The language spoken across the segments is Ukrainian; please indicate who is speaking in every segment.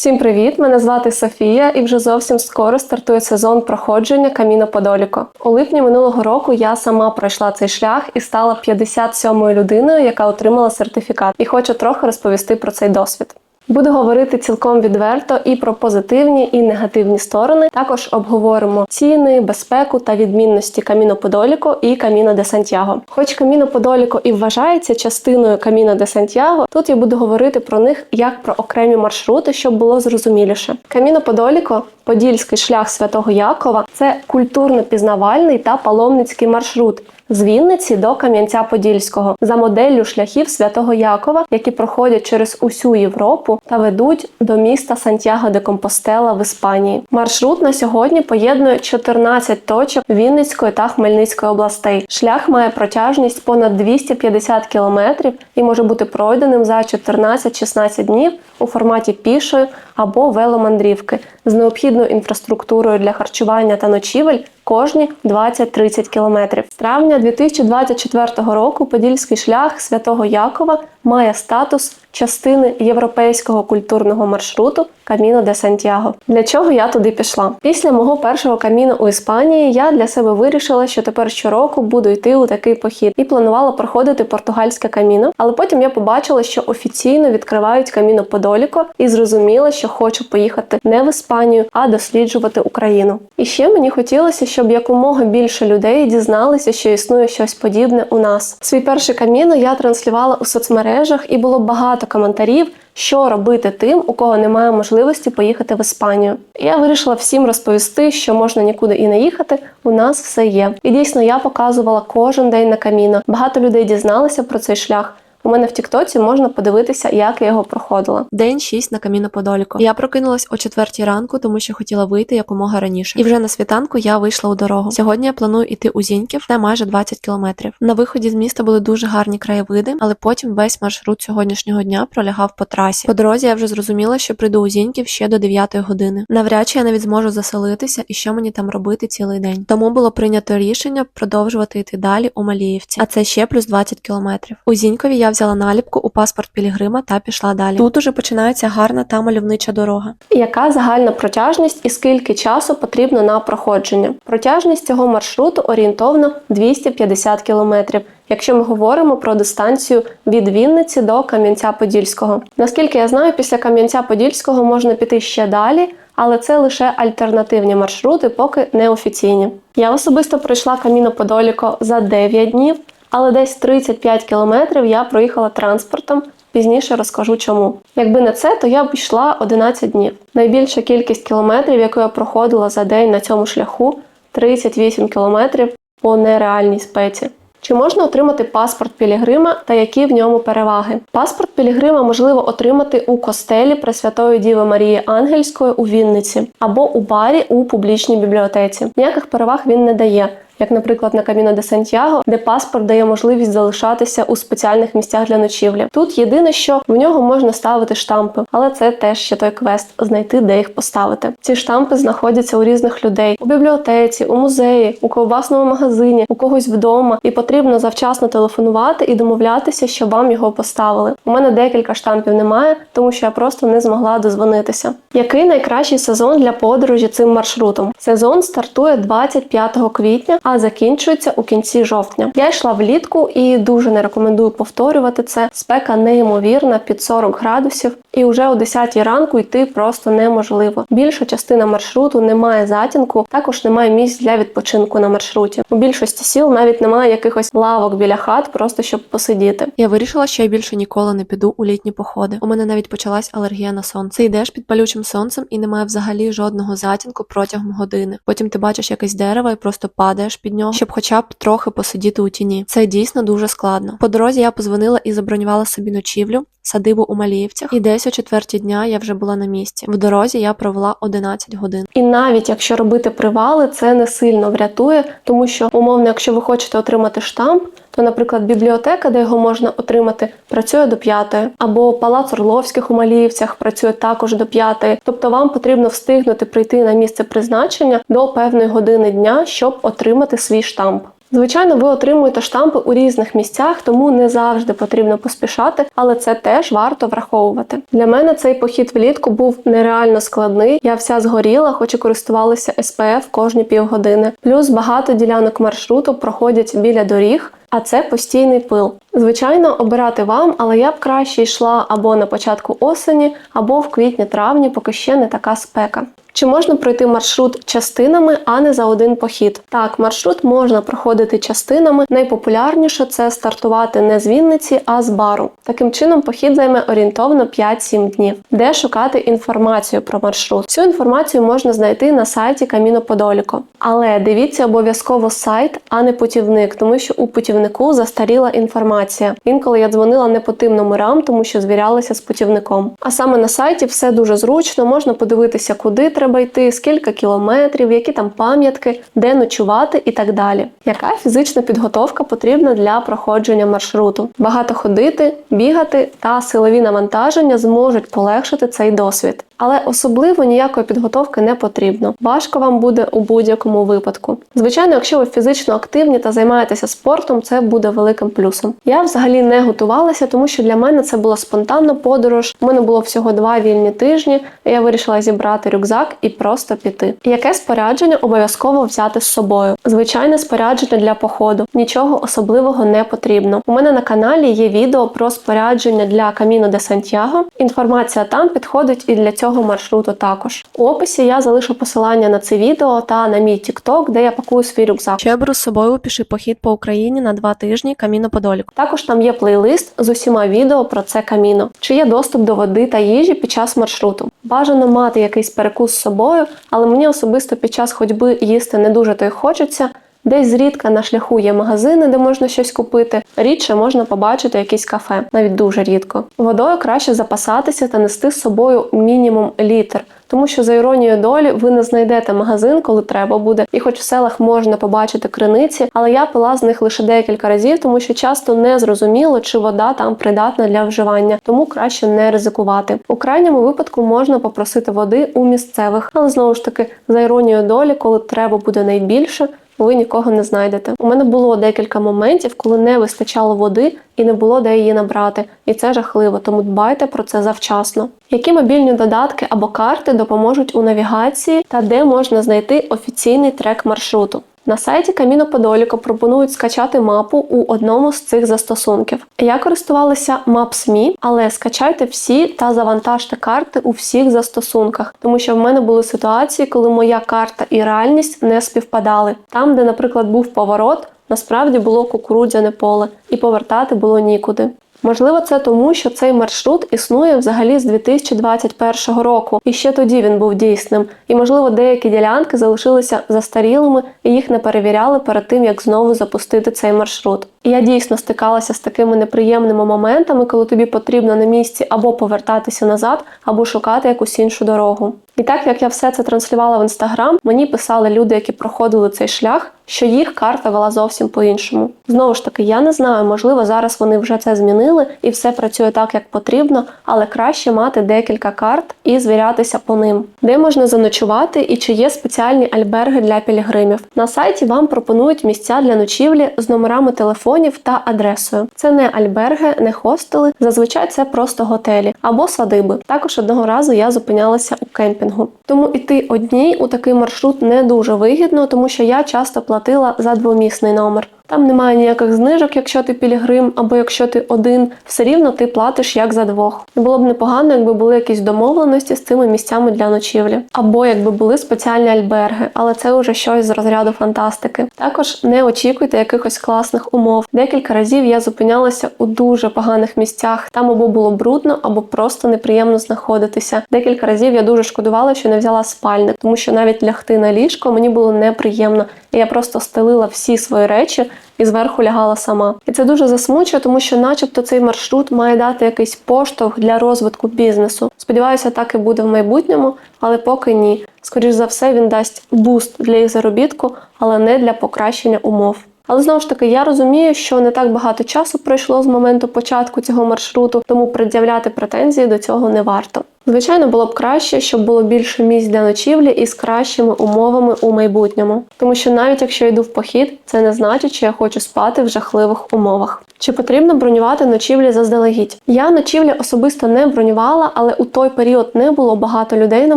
Speaker 1: Всім привіт! Мене звати Софія, і вже зовсім скоро стартує сезон проходження Каміно Подоліко. У липні минулого року я сама пройшла цей шлях і стала 57-ю людиною, яка отримала сертифікат. І хочу трохи розповісти про цей досвід. Буду говорити цілком відверто і про позитивні і негативні сторони. Також обговоримо ціни, безпеку та відмінності Каміно Подоліко і Каміно де Сантьяго. Хоч Каміно Подоліко і вважається частиною Каміно де Сантьяго, тут я буду говорити про них як про окремі маршрути, щоб було зрозуміліше. Каміно Подоліко Подільський шлях Святого Якова це культурно-пізнавальний та паломницький маршрут. З Вінниці до Кам'янця-Подільського за моделлю шляхів Святого Якова, які проходять через усю Європу та ведуть до міста Сантьяго де Компостела в Іспанії. Маршрут на сьогодні поєднує 14 точок Вінницької та Хмельницької областей. Шлях має протяжність понад 250 кілометрів і може бути пройденим за 14-16 днів у форматі пішої або веломандрівки з необхідною інфраструктурою для харчування та ночівель кожні 20-30 кілометрів. З травня 2024 року Подільський шлях Святого Якова має статус частини європейського культурного маршруту Каміно де Сантьяго. Для чого я туди пішла? Після мого першого каміно у Іспанії я для себе вирішила, що тепер щороку буду йти у такий похід і планувала проходити португальське каміно. Але потім я побачила, що офіційно відкривають каміно Подоліко і зрозуміла, що хочу поїхати не в Іспанію, а досліджувати Україну. І ще мені хотілося, щоб якомога більше людей дізналися, що існує щось подібне у нас. Свій перший каміно я транслювала у соцмережах, і було багато коментарів. Що робити тим, у кого немає можливості поїхати в Іспанію? Я вирішила всім розповісти, що можна нікуди і не їхати. У нас все є. І дійсно я показувала кожен день на каміно. Багато людей дізналися про цей шлях. У мене в Тіктоці можна подивитися, як я його проходила.
Speaker 2: День 6 на Каміно Подоліко. Я прокинулась о 4 ранку, тому що хотіла вийти якомога раніше. І вже на світанку я вийшла у дорогу. Сьогодні я планую іти у Зіньків, це майже 20 кілометрів. На виході з міста були дуже гарні краєвиди, але потім весь маршрут сьогоднішнього дня пролягав по трасі. По дорозі я вже зрозуміла, що прийду у Зіньків ще до 9 години. Навряд чи я навіть зможу заселитися і що мені там робити цілий день. Тому було прийнято рішення продовжувати йти далі у Маліївці, а це ще плюс 20 кілометрів. У Зінькові я взяла наліпку у паспорт Пілігрима та пішла далі. Тут уже починається гарна та мальовнича дорога.
Speaker 1: Яка загальна протяжність і скільки часу потрібно на проходження? Протяжність цього маршруту орієнтовно 250 кілометрів. Якщо ми говоримо про дистанцію від Вінниці до Кам'янця-Подільського, наскільки я знаю, після Кам'янця-Подільського можна піти ще далі, але це лише альтернативні маршрути, поки не офіційні. Я особисто пройшла Каміно Подоліко за 9 днів, але десь 35 кілометрів я проїхала транспортом. Пізніше розкажу чому. Якби не це, то я б йшла 11 днів. Найбільша кількість кілометрів, яку я проходила за день на цьому шляху 38 кілометрів по нереальній спеці. Чи можна отримати паспорт Пілігрима та які в ньому переваги? Паспорт Пілігрима можливо отримати у костелі Пресвятої Діви Марії Ангельської у Вінниці або у барі у публічній бібліотеці. Ніяких переваг він не дає. Як, наприклад, на Каміно де Сантьяго, де паспорт дає можливість залишатися у спеціальних місцях для ночівлі. Тут єдине, що в нього можна ставити штампи, але це теж ще той квест знайти, де їх поставити. Ці штампи знаходяться у різних людей у бібліотеці, у музеї, у ковбасному магазині, у когось вдома, і потрібно завчасно телефонувати і домовлятися, щоб вам його поставили. У мене декілька штампів немає, тому що я просто не змогла дозвонитися. Який найкращий сезон для подорожі цим маршрутом? Сезон стартує 25 квітня а закінчується у кінці жовтня. Я йшла влітку і дуже не рекомендую повторювати це. Спека неймовірна під 40 градусів, і вже о 10 ранку йти просто неможливо. Більша частина маршруту не має затінку, також немає місць для відпочинку на маршруті. У більшості сіл навіть немає якихось лавок біля хат, просто щоб посидіти.
Speaker 2: Я вирішила, що я більше ніколи не піду у літні походи. У мене навіть почалась алергія на сонце. Йдеш під палючим сонцем і немає взагалі жодного затінку протягом години. Потім ти бачиш якесь дерево і просто падаєш під нього, щоб хоча б трохи посидіти у тіні. Це дійсно дуже складно. По дорозі я позвонила і забронювала собі ночівлю, садибу у Маліївцях, і десь о четвертій дня я вже була на місці. В дорозі я провела 11 годин.
Speaker 1: І навіть якщо робити привали, це не сильно врятує, тому що умовно, якщо ви хочете отримати штамп. То, наприклад, бібліотека, де його можна отримати, працює до п'ятої, або палац Орловських у Маліївцях працює також до п'ятої. Тобто вам потрібно встигнути прийти на місце призначення до певної години дня, щоб отримати свій штамп. Звичайно, ви отримуєте штампи у різних місцях, тому не завжди потрібно поспішати, але це теж варто враховувати. Для мене цей похід влітку був нереально складний. Я вся згоріла, хоч і користувалася СПФ кожні півгодини. Плюс багато ділянок маршруту проходять біля доріг. А це постійний пил. Звичайно, обирати вам, але я б краще йшла або на початку осені, або в квітні-травні, поки ще не така спека. Чи можна пройти маршрут частинами, а не за один похід? Так, маршрут можна проходити частинами. Найпопулярніше це стартувати не з Вінниці, а з бару. Таким чином, похід займе орієнтовно 5-7 днів. Де шукати інформацію про маршрут? Цю інформацію можна знайти на сайті Каміно Подоліко. Але дивіться обов'язково сайт, а не путівник, тому що у путівнику застаріла інформація. Інколи я дзвонила не по тим номерам, тому що звірялася з путівником. А саме на сайті все дуже зручно, можна подивитися, куди треба йти, скільки кілометрів, які там пам'ятки, де ночувати і так далі. Яка фізична підготовка потрібна для проходження маршруту? Багато ходити, бігати та силові навантаження зможуть полегшити цей досвід. Але особливо ніякої підготовки не потрібно. Важко вам буде у будь-якому випадку. Звичайно, якщо ви фізично активні та займаєтеся спортом, це буде великим плюсом. Я взагалі не готувалася, тому що для мене це була спонтанна подорож. У мене було всього два вільні тижні. і Я вирішила зібрати рюкзак і просто піти. Яке спорядження обов'язково взяти з собою? Звичайне спорядження для походу. Нічого особливого не потрібно. У мене на каналі є відео про спорядження для Каміно де Сантьяго. Інформація там підходить і для цього маршруту також. У описі я залишу посилання на це відео та на мій TikTok, де я пакую свій рюкзак.
Speaker 2: Я беру з собою піший похід по Україні на два тижні Каміно Подоліку.
Speaker 1: Також там є плейлист з усіма відео про це каміно, чи є доступ до води та їжі під час маршруту. Бажано мати якийсь перекус з собою, але мені особисто під час ходьби їсти не дуже то й хочеться. Десь зрідка на шляху є магазини, де можна щось купити. Рідше можна побачити якісь кафе, навіть дуже рідко. Водою краще запасатися та нести з собою мінімум літр. Тому що за іронією долі ви не знайдете магазин, коли треба буде, і хоч в селах можна побачити криниці, але я пила з них лише декілька разів, тому що часто не зрозуміло, чи вода там придатна для вживання, тому краще не ризикувати. У крайньому випадку можна попросити води у місцевих, але знову ж таки, за іронією долі, коли треба буде найбільше. Ви нікого не знайдете. У мене було декілька моментів, коли не вистачало води і не було де її набрати, і це жахливо, тому дбайте про це завчасно. Які мобільні додатки або карти допоможуть у навігації та де можна знайти офіційний трек маршруту? На сайті Каміно Подоліко пропонують скачати мапу у одному з цих застосунків. Я користувалася Maps.me, але скачайте всі та завантажте карти у всіх застосунках, тому що в мене були ситуації, коли моя карта і реальність не співпадали. Там, де, наприклад, був поворот, насправді було кукурудзяне поле, і повертати було нікуди. Можливо, це тому, що цей маршрут існує взагалі з 2021 року, і ще тоді він був дійсним. І можливо, деякі ділянки залишилися застарілими і їх не перевіряли перед тим, як знову запустити цей маршрут. І я дійсно стикалася з такими неприємними моментами, коли тобі потрібно на місці або повертатися назад, або шукати якусь іншу дорогу. І так як я все це транслювала в інстаграм, мені писали люди, які проходили цей шлях, що їх карта вела зовсім по-іншому. Знову ж таки, я не знаю, можливо, зараз вони вже це змінили і все працює так, як потрібно, але краще мати декілька карт і звірятися по ним, де можна заночувати і чи є спеціальні альберги для пілігримів. На сайті вам пропонують місця для ночівлі з номерами телефонів та адресою. Це не альберги, не хостели. Зазвичай це просто готелі або садиби. Також одного разу я зупинялася у кемпінгу. Тому іти одній у такий маршрут не дуже вигідно, тому що я часто платила за двомісний номер. Там немає ніяких знижок, якщо ти пілігрим, або якщо ти один, все рівно ти платиш як за двох. Було б непогано, якби були якісь домовленості з цими місцями для ночівлі, або якби були спеціальні альберги, але це вже щось з розряду фантастики. Також не очікуйте якихось класних умов. Декілька разів я зупинялася у дуже поганих місцях. Там або було брудно, або просто неприємно знаходитися. Декілька разів я дуже шкодувала, що не взяла спальник, тому що навіть лягти на ліжко мені було неприємно. І я просто стелила всі свої речі і зверху лягала сама. І це дуже засмучує, тому що, начебто, цей маршрут має дати якийсь поштовх для розвитку бізнесу. Сподіваюся, так і буде в майбутньому, але поки ні. Скоріш за все, він дасть буст для їх заробітку, але не для покращення умов. Але знову ж таки, я розумію, що не так багато часу пройшло з моменту початку цього маршруту, тому пред'являти претензії до цього не варто. Звичайно, було б краще, щоб було більше місць для ночівлі і з кращими умовами у майбутньому. Тому що навіть якщо йду в похід, це не значить, що я хочу спати в жахливих умовах. Чи потрібно бронювати ночівлі заздалегідь? Я ночівлі особисто не бронювала, але у той період не було багато людей на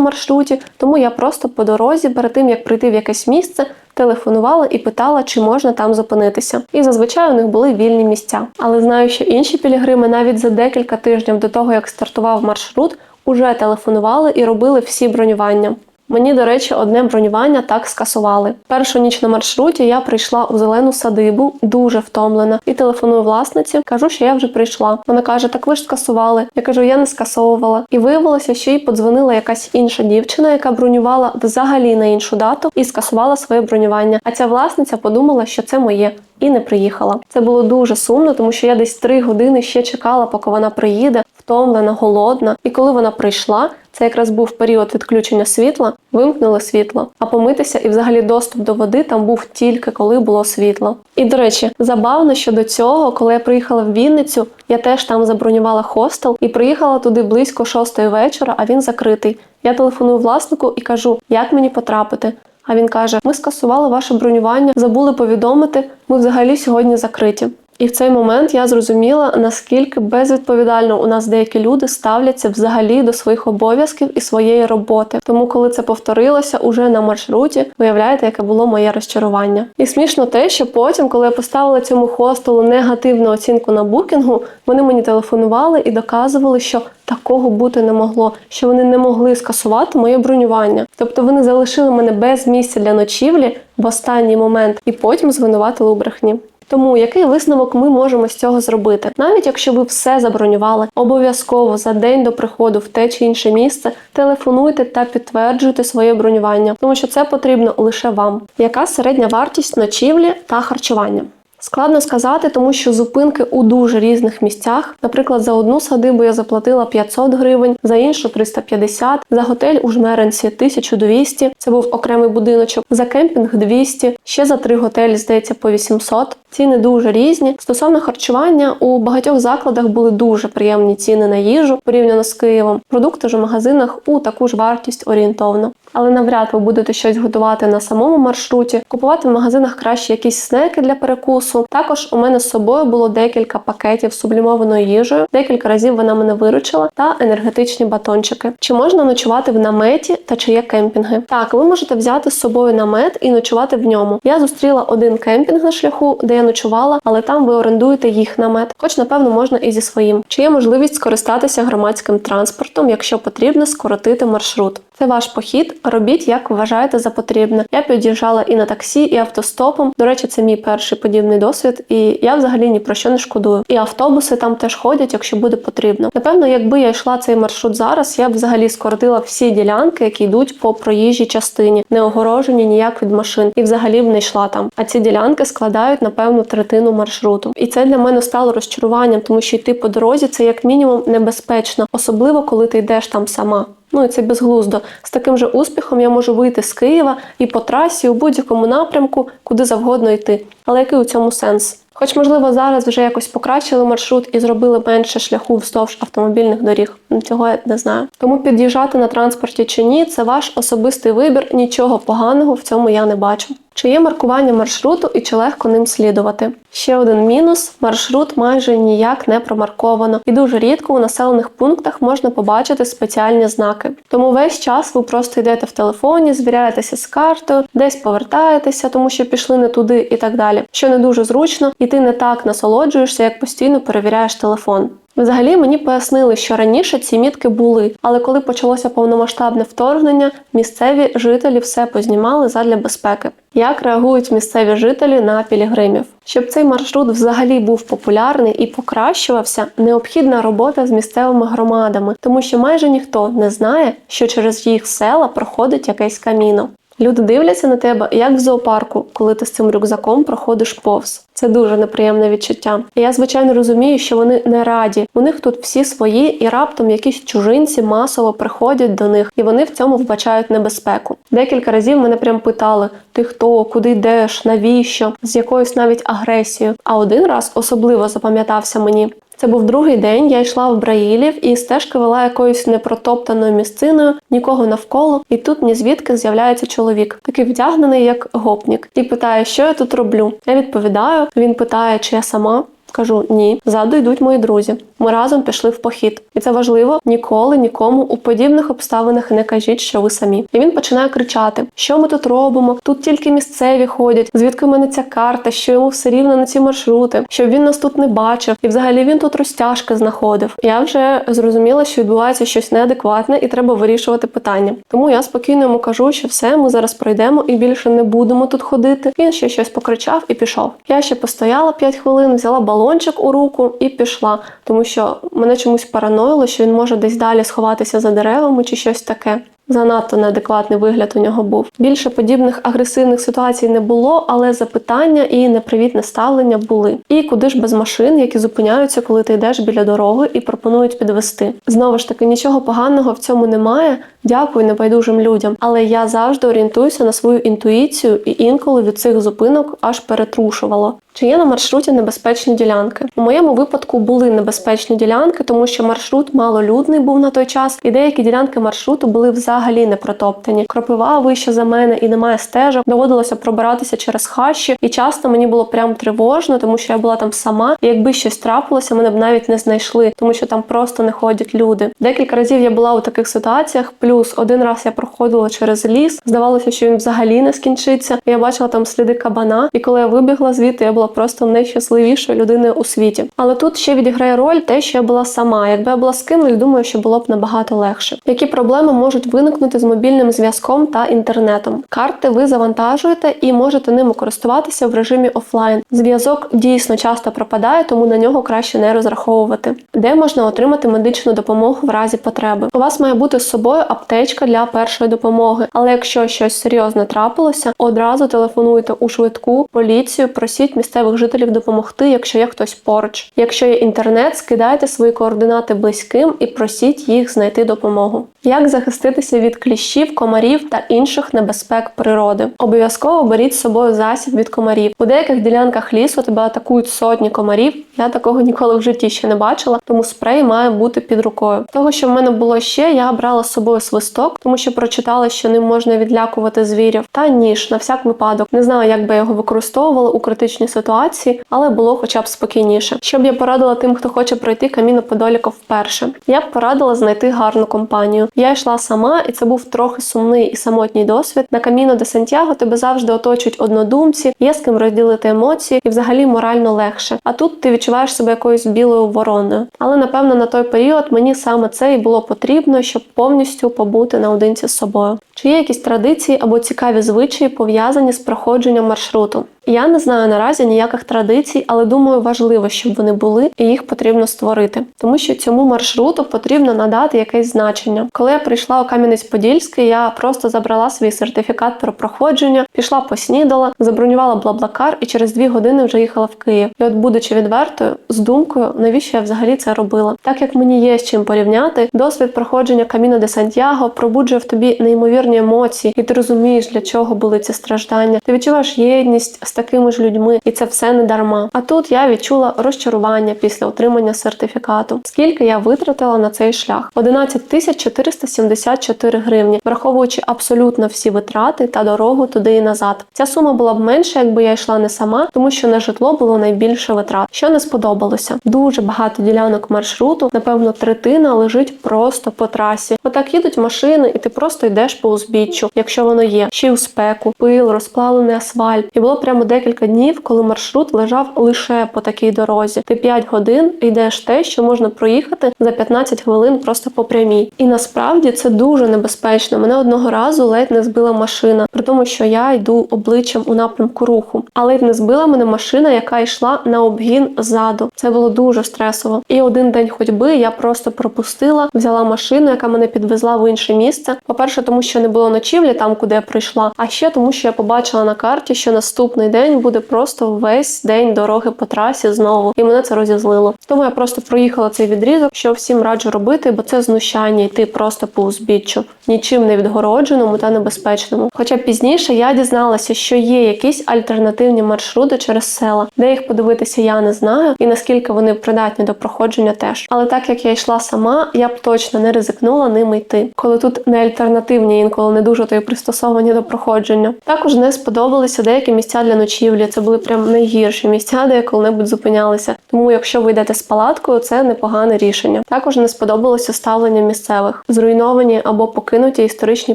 Speaker 1: маршруті, тому я просто по дорозі, перед тим як прийти в якесь місце, телефонувала і питала, чи можна там зупинитися. І зазвичай у них були вільні місця. Але знаю, що інші пілігрими навіть за декілька тижнів до того, як стартував маршрут, уже телефонували і робили всі бронювання. Мені, до речі, одне бронювання так скасували. Першу ніч на маршруті я прийшла у зелену садибу, дуже втомлена, і телефоную власниці. Кажу, що я вже прийшла. Вона каже: Так ви ж скасували. Я кажу, я не скасовувала. І виявилося, що їй подзвонила якась інша дівчина, яка бронювала взагалі на іншу дату і скасувала своє бронювання. А ця власниця подумала, що це моє. І не приїхала. Це було дуже сумно, тому що я десь три години ще чекала, поки вона приїде, втомлена, голодна. І коли вона прийшла, це якраз був період відключення світла, вимкнули світло. А помитися і взагалі доступ до води там був тільки коли було світло. І до речі, забавно, що до цього, коли я приїхала в Вінницю, я теж там забронювала хостел і приїхала туди близько шостої вечора, а він закритий. Я телефоную власнику і кажу, як мені потрапити. А він каже: Ми скасували ваше бронювання, забули повідомити. Ми взагалі сьогодні закриті. І в цей момент я зрозуміла, наскільки безвідповідально у нас деякі люди ставляться взагалі до своїх обов'язків і своєї роботи. Тому, коли це повторилося уже на маршруті, виявляєте, яке було моє розчарування. І смішно те, що потім, коли я поставила цьому хостелу негативну оцінку на букінгу, вони мені телефонували і доказували, що такого бути не могло, що вони не могли скасувати моє бронювання. Тобто вони залишили мене без місця для ночівлі в останній момент і потім звинуватили у брехні. Тому який висновок ми можемо з цього зробити? Навіть якщо ви все забронювали, обов'язково за день до приходу в те чи інше місце телефонуйте та підтверджуйте своє бронювання, тому що це потрібно лише вам. Яка середня вартість ночівлі та харчування? Складно сказати, тому що зупинки у дуже різних місцях. Наприклад, за одну садибу я заплатила 500 гривень, за іншу 350, за готель у Жмеренці 1200, Це був окремий будиночок, за кемпінг 200, ще за три готелі, здається, по 800. Ціни дуже різні. Стосовно харчування, у багатьох закладах були дуже приємні ціни на їжу порівняно з Києвом. Продукти ж у магазинах у таку ж вартість орієнтовно. Але навряд ви будете щось готувати на самому маршруті. Купувати в магазинах краще якісь снеки для перекусу. Також у мене з собою було декілька пакетів з сублімованою їжею. Декілька разів вона мене виручила та енергетичні батончики. Чи можна ночувати в наметі та чи є кемпінги? Так, ви можете взяти з собою намет і ночувати в ньому. Я зустріла один кемпінг на шляху, де я ночувала, але там ви орендуєте їх намет. Хоч, напевно, можна і зі своїм. Чи є можливість скористатися громадським транспортом, якщо потрібно скоротити маршрут? Це ваш похід. Робіть, як вважаєте за потрібне. Я під'їжджала і на таксі, і автостопом. До речі, це мій перший подібний досвід, і я взагалі ні про що не шкодую. І автобуси там теж ходять, якщо буде потрібно. Напевно, якби я йшла цей маршрут зараз, я б взагалі скоротила всі ділянки, які йдуть по проїжджій частині, не огорожені ніяк від машин, і взагалі б не йшла там. А ці ділянки складають напевно третину маршруту. І це для мене стало розчаруванням, тому що йти по дорозі це як мінімум небезпечно, особливо коли ти йдеш там сама. Ну і це безглуздо. З таким же успіхом я можу вийти з Києва і по трасі у будь-якому напрямку, куди завгодно йти. Але який у цьому сенс? Хоч, можливо, зараз вже якось покращили маршрут і зробили менше шляху вздовж автомобільних доріг. Ну, Цього я не знаю. Тому під'їжджати на транспорті чи ні, це ваш особистий вибір. Нічого поганого в цьому я не бачу. Чи є маркування маршруту і чи легко ним слідувати? Ще один мінус: маршрут майже ніяк не промарковано, і дуже рідко у населених пунктах можна побачити спеціальні знаки. Тому весь час ви просто йдете в телефоні, звіряєтеся з картою, десь повертаєтеся, тому що пішли не туди і так далі. Що не дуже зручно, і ти не так насолоджуєшся, як постійно перевіряєш телефон. Взагалі мені пояснили, що раніше ці мітки були, але коли почалося повномасштабне вторгнення, місцеві жителі все познімали задля безпеки. Як реагують місцеві жителі на пілігримів? Щоб цей маршрут взагалі був популярний і покращувався, необхідна робота з місцевими громадами, тому що майже ніхто не знає, що через їх села проходить якесь каміно. Люди дивляться на тебе як в зоопарку, коли ти з цим рюкзаком проходиш повз. Це дуже неприємне відчуття. І я звичайно розумію, що вони не раді. У них тут всі свої, і раптом якісь чужинці масово приходять до них, і вони в цьому вбачають небезпеку. Декілька разів мене прям питали: ти хто, куди йдеш, навіщо, з якоюсь навіть агресією. А один раз особливо запам'ятався мені. Це був другий день. Я йшла в Браїлів і стежка вела якоюсь непротоптаною місциною, нікого навколо. І тут ні звідки з'являється чоловік, такий вдягнений як гопнік, і питає, що я тут роблю. Я відповідаю. Він питає, чи я сама. Кажу ні, ззаду йдуть мої друзі. Ми разом пішли в похід, і це важливо ніколи нікому у подібних обставинах не кажіть, що ви самі. І він починає кричати: що ми тут робимо? Тут тільки місцеві ходять. Звідки в мене ця карта? Що йому все рівно на ці маршрути, щоб він нас тут не бачив, і взагалі він тут розтяжки знаходив. Я вже зрозуміла, що відбувається щось неадекватне, і треба вирішувати питання. Тому я спокійно йому кажу, що все, ми зараз пройдемо і більше не будемо тут ходити. Він ще щось покричав і пішов. Я ще постояла 5 хвилин, взяла балончик у руку і пішла, тому що мене чомусь параноїло, що він може десь далі сховатися за деревами чи щось таке. Занадто неадекватний вигляд у нього був. Більше подібних агресивних ситуацій не було, але запитання і непривітне ставлення були. І куди ж без машин, які зупиняються, коли ти йдеш біля дороги і пропонують підвести. Знову ж таки, нічого поганого в цьому немає. Дякую небайдужим людям. Але я завжди орієнтуюся на свою інтуїцію, і інколи від цих зупинок аж перетрушувало. Чи є на маршруті небезпечні ділянки? У моєму випадку були небезпечні ділянки, тому що маршрут малолюдний був на той час, і деякі ділянки маршруту були взагалі не протоптані. Кропива вище за мене і немає стежок. Доводилося пробиратися через хащі, і часто мені було прям тривожно, тому що я була там сама. І якби щось трапилося, мене б навіть не знайшли, тому що там просто не ходять люди. Декілька разів я була у таких ситуаціях. Плюс один раз я проходила через ліс. Здавалося, що він взагалі не скінчиться. Я бачила там сліди кабана, і коли я вибігла звідти, я була просто найщасливішою людиною у світі. Але тут ще відіграє роль те, що я була сама. Якби я була з кимось, думаю, що було б набагато легше. Які проблеми можуть виникнути з мобільним зв'язком та інтернетом? Карти ви завантажуєте і можете ними користуватися в режимі офлайн. Зв'язок дійсно часто пропадає, тому на нього краще не розраховувати. Де можна отримати медичну допомогу в разі потреби? У вас має бути з собою аптечка для першої допомоги. Але якщо щось серйозне трапилося, одразу телефонуйте у швидку поліцію, просіть місцевих жителів допомогти, якщо є хтось поруч. Якщо є інтернет, скидайте свої координати близьким і просіть їх знайти допомогу. Як захиститися від кліщів, комарів та інших небезпек природи? Обов'язково беріть з собою засіб від комарів. У деяких ділянках лісу тебе атакують сотні комарів. Я такого ніколи в житті ще не бачила, тому спрей має бути під рукою. Того, що в мене було ще, я брала з собою свисток, тому що прочитала, що ним можна відлякувати звірів, та ніж на всяк випадок. Не знаю, як би я його використовувала у критичній ситуації, але було хоча б спокійніше. Що б я порадила тим, хто хоче пройти каміно Подоліко вперше. Я б порадила знайти гарну компанію. Я йшла сама, і це був трохи сумний і самотній досвід. На каміно де Сантьяго тебе завжди оточують однодумці, є з ким розділити емоції і взагалі морально легше. А тут ти відчуваєш себе якоюсь білою вороною. Але напевно на той період мені саме це і було потрібно, щоб повністю побути наодинці з собою. Чи є якісь традиції або цікаві звичаї пов'язані з проходженням маршруту? Я не знаю наразі ніяких традицій, але думаю, важливо, щоб вони були, і їх потрібно створити, тому що цьому маршруту потрібно надати якесь значення. Коли я прийшла у Кам'янець-Подільський, я просто забрала свій сертифікат про проходження, пішла поснідала, забронювала блаблакар і через дві години вже їхала в Київ. І от, будучи відвертою, з думкою, навіщо я взагалі це робила? Так як мені є з чим порівняти, досвід проходження Каміно де Сантьяго пробуджує в тобі неймовірні емоції, і ти розумієш, для чого були ці страждання. Ти відчуваєш єдність такими ж людьми, і це все не дарма. А тут я відчула розчарування після отримання сертифікату. Скільки я витратила на цей шлях? 11 тисяч 474 гривні, враховуючи абсолютно всі витрати та дорогу туди і назад. Ця сума була б менша, якби я йшла не сама, тому що на житло було найбільше витрат. Що не сподобалося? Дуже багато ділянок маршруту, напевно, третина лежить просто по трасі. Отак їдуть машини, і ти просто йдеш по узбіччю, якщо воно є. Ще й у спеку, пил, розплавлений асфальт. І було прямо декілька днів, коли маршрут лежав лише по такій дорозі. Ти 5 годин йдеш те, що можна проїхати за 15 хвилин просто по прямій. І насправді це дуже небезпечно. Мене одного разу ледь не збила машина, при тому, що я йду обличчям у напрямку руху. А ледь не збила мене машина, яка йшла на обгін ззаду. Це було дуже стресово. І один день ходьби я просто пропустила, взяла машину, яка мене підвезла в інше місце. По-перше, тому що не було ночівлі там, куди я прийшла. А ще тому, що я побачила на карті, що наступний день буде просто весь день дороги по трасі знову, і мене це розізлило. Тому я просто проїхала цей відрізок, що всім раджу робити, бо це знущання йти просто по узбіччю, нічим не відгородженому та небезпечному. Хоча пізніше я дізналася, що є якісь альтернативні маршрути через села, де їх подивитися я не знаю, і наскільки вони придатні до проходження теж. Але так як я йшла сама, я б точно не ризикнула ними йти, коли тут не альтернативні, інколи не дуже то й пристосовані до проходження. Також не сподобалися деякі місця для ночівлі. Це були прям найгірші місця, де я коли-небудь зупинялася. Тому, якщо ви йдете з палаткою, це непогане рішення. Також не сподобалося ставлення місцевих, зруйновані або покинуті історичні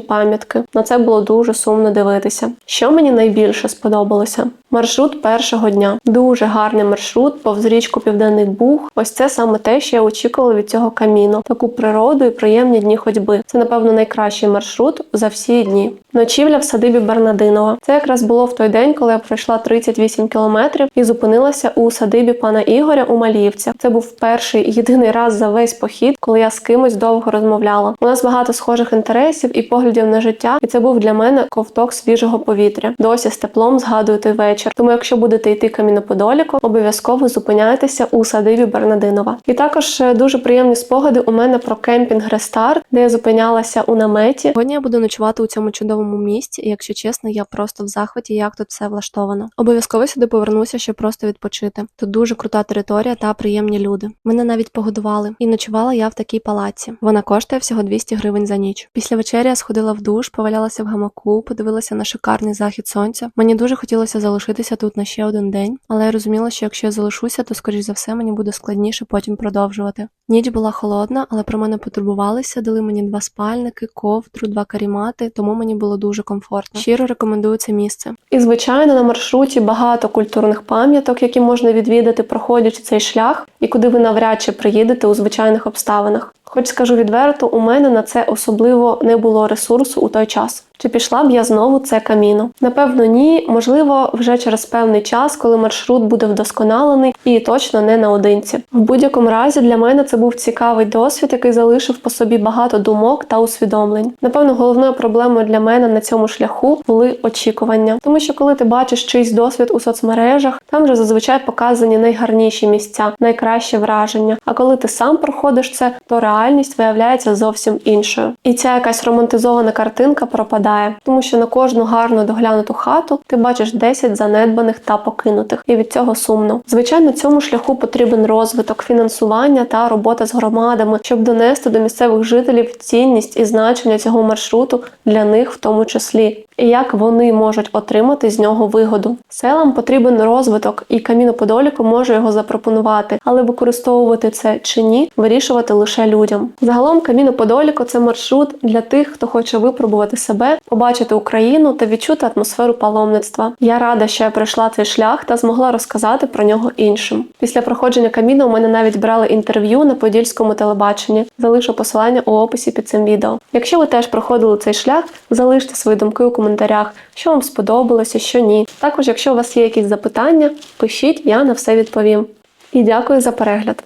Speaker 1: пам'ятки. На це було дуже сумно дивитися. Що мені найбільше сподобалося? Маршрут першого дня. Дуже гарний маршрут, повз річку Південний Буг. Ось це саме те, що я очікувала від цього каміно. Таку природу і приємні дні ходьби. Це, напевно, найкращий маршрут за всі дні. Ночівля в садибі Бернадинова. Це якраз було в той день, коли я пройшла 38 кілометрів і зупинилася у садибі пана Ігоря у Маліївцях. Це був перший єдиний раз за весь похід, коли я з кимось довго розмовляла. У нас багато схожих інтересів і поглядів на життя, і це був для мене ковток свіжого повітря. Досі з теплом згадую той вечір. Тому, якщо будете йти каміноподоліку, обов'язково зупиняйтеся у садибі Бернадинова. І також е, дуже приємні спогади у мене про кемпінг Рестарт, де я зупинялася у наметі.
Speaker 2: Сьогодні я буду ночувати у цьому чудовому місці, і якщо чесно, я просто в захваті, як тут все влаштовано. Обов'язково сюди повернуся, щоб просто відпочити. Тут дуже крута територія та приємні люди. Мене навіть погодували, і ночувала я в такій палаці. Вона коштує всього 200 гривень за ніч. Після вечері я сходила в душ, повалялася в гамаку, подивилася на шикарний захід сонця. Мені дуже хотілося залишитися тут на ще один день, але я розуміла, що якщо я залишуся, то скоріш за все мені буде складніше потім продовжувати. Ніч була холодна, але про мене потурбувалися, дали мені два спальники, ковдру, два карімати, тому мені було дуже комфортно. Щиро рекомендую це місце.
Speaker 1: І звичайно, на маршруті багато культурних пам'яток, які можна відвідати, проходячи цей шлях, і куди ви навряд чи приїдете у звичайних обставинах. Хоч скажу відверто, у мене на це особливо не було ресурсу у той час. Чи пішла б я знову це каміно? Напевно, ні. Можливо, вже через певний час, коли маршрут буде вдосконалений і точно не наодинці. В будь-якому разі для мене це був цікавий досвід, який залишив по собі багато думок та усвідомлень. Напевно, головною проблемою для мене на цьому шляху були очікування, тому що коли ти бачиш чийсь досвід у соцмережах, там вже зазвичай показані найгарніші місця, найкращі враження. А коли ти сам проходиш це, то реальність виявляється зовсім іншою. І ця якась романтизована картинка пропадає, тому що на кожну гарну доглянуту хату ти бачиш 10 занедбаних та покинутих, і від цього сумно. Звичайно, цьому шляху потрібен розвиток, фінансування та робота з громадами, щоб донести до місцевих жителів цінність і значення цього маршруту для них в тому числі. І як вони можуть отримати з нього вигоду. Селам потрібен розвиток, і Каміно Подоліко може його запропонувати, але використовувати це чи ні, вирішувати лише людям. Загалом Каміно Подоліко це маршрут для тих, хто хоче випробувати себе, побачити Україну та відчути атмосферу паломництва. Я рада, що я пройшла цей шлях та змогла розказати про нього іншим. Після проходження каміно у мене навіть брали інтерв'ю на подільському телебаченні. Залишу посилання у описі під цим відео. Якщо ви теж проходили цей шлях, залиште свої думки у коментарях, що вам сподобалося, що ні. Також, якщо у вас є якісь запитання, пишіть, я на все відповім. І дякую за перегляд.